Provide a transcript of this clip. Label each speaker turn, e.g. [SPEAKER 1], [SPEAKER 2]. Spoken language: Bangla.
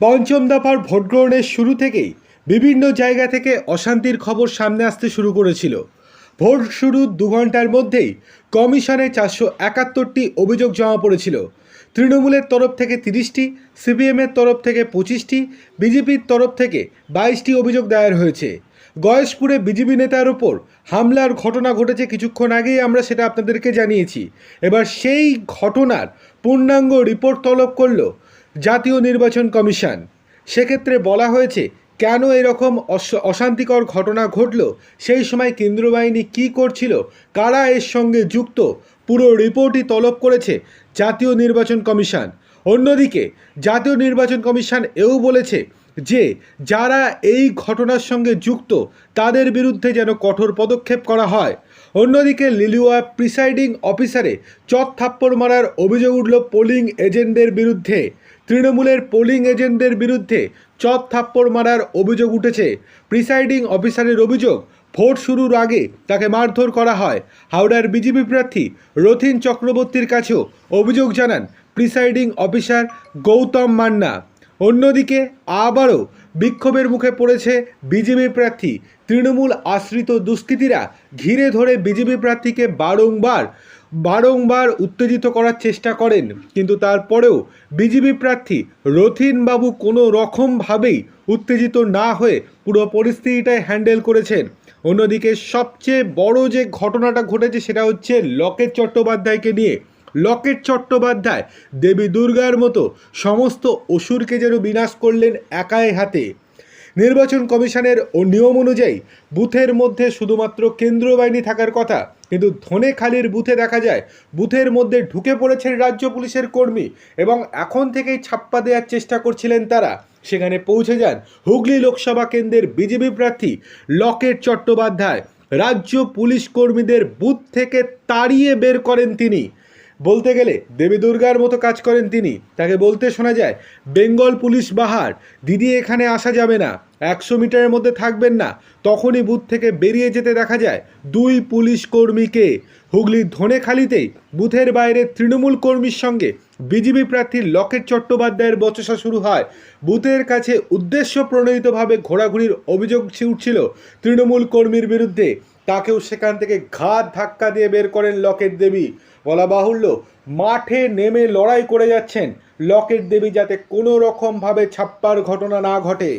[SPEAKER 1] পঞ্চম দফার ভোট গ্রহণের শুরু থেকেই বিভিন্ন জায়গা থেকে অশান্তির খবর সামনে আসতে শুরু করেছিল। ভোট শুরুর দু ঘণ্টার মধ্যেই কমিশনে চারশো একাত্তরটি অভিযোগ জমা পড়েছিল। তৃণমূলের তরফ থেকে তিরিশটি, সিপিএমের তরফ থেকে পঁচিশটি, বিজেপির তরফ থেকে বাইশটি অভিযোগ দায়ের হয়েছে। গয়েশপুরে বিজেপি নেতার ওপর হামলার ঘটনা ঘটেছে কিছুক্ষণ আগেই আমরা সেটা আপনাদেরকে জানিয়েছি। এবার সেই ঘটনার পূর্ণাঙ্গ রিপোর্ট তলব করল জাতীয় নির্বাচন কমিশন। সেক্ষেত্রে বলা হয়েছে, কেন এরকম অশান্তিকর ঘটনা ঘটল? সেই সময় কেন্দ্রীয় বাহিনী কী করছিল? কারা এর সঙ্গে যুক্ত? পুরো রিপোর্টই তলব করেছে জাতীয় নির্বাচন কমিশন। অন্যদিকে, জাতীয় নির্বাচন কমিশন এও বলেছে যে যারা এই ঘটনার সঙ্গে যুক্ত, তাদের বিরুদ্ধে যেন কঠোর পদক্ষেপ করা হয়। অন্যদিকে লিলুয়া প্রিসাইডিং অফিসারে চট থাপ্পড় মারার অভিযোগ উঠল পোলিং এজেন্টদের বিরুদ্ধে। তৃণমূলের পোলিং এজেন্টদের বিরুদ্ধে চট থাপ্পড় মারার অভিযোগ উঠেছে। প্রিসাইডিং অফিসারের অভিযোগ, ভোট শুরুর আগে তাকে মারধর করা হয়। হাওড়ার বিজেপি প্রার্থী রথিন চক্রবর্তীর কাছেও অভিযোগ জানান প্রিসাইডিং অফিসার গৌতম মান্না। অন্যদিকে আবারও বিক্ষোভের মুখে পড়েছে বিজেপি প্রার্থী। তৃণমূল আশ্রিত দুষ্কৃতীরা ঘিরে ধরে বিজেপি প্রার্থীকে বারংবার বারংবার উত্তেজিত করার চেষ্টা করেন। কিন্তু তারপরেও বিজেপি প্রার্থী রথিন বাবু কোনো রকমভাবেই উত্তেজিত না হয়ে পুরো পরিস্থিতিটাই হ্যান্ডেল করেছেন। অন্যদিকে সবচেয়ে বড় যে ঘটনাটা ঘটেছে সেটা হচ্ছে লকেট চট্টোপাধ্যায়কে নিয়ে লকেট চট্টোপাধ্যায়, দেবী দুর্গার মতো সমস্ত অসুরকে যেন বিনাশ করলেন একাই হাতে। নির্বাচন কমিশনের ও নিয়ম অনুযায়ী বুথের মধ্যে শুধুমাত্র কেন্দ্রীয় বাহিনী থাকার কথা, কিন্তু ধনেখালির বুথে দেখা যায়, বুথের মধ্যে ঢুকে পড়েছেন রাজ্য পুলিশের কর্মী এবং এখন থেকেই ছাপ্পা দেওয়ার চেষ্টা করছিলেন তারা। সেখানে পৌঁছে যান হুগলি লোকসভা কেন্দ্রের বিজেপি প্রার্থী লকেট চট্টোপাধ্যায়। রাজ্য পুলিশ কর্মীদের বুথ থেকে তাড়িয়ে বের করেন তিনি। বলতে গেলে দেবী দুর্গার মতো কাজ করেন তিনি। তাকে বলতে শোনা যায়, বেঙ্গল পুলিশ বাহার, দিদি এখানে আসা যাবে না, একশো মিটারের মধ্যে থাকবেন না। তখনই বুথ থেকে বেরিয়ে যেতে দেখা যায়, দুই পুলিশ কর্মীকে। হুগলির ধনেখালিতেই বুথের বাইরে তৃণমূল কর্মীর সঙ্গে বিজেপি প্রার্থী লকেট চট্টোপাধ্যায়ের বচসা শুরু হয়। বুথের কাছে উদ্দেশ্য প্রণোদিতভাবে ঘোরাঘুরির অভিযোগ উঠছিল তৃণমূল কর্মীর বিরুদ্ধে। তাকেও সেখান থেকে ঘাত ধাক্কা দিয়ে বের করেন লকেট দেবী। বলা বাহুল্য, মাঠে নেমে লড়াই করে যাচ্ছেন লকেট দেবী যাতে কোনো রকমভাবে ছাপ্পার ঘটনা না ঘটে।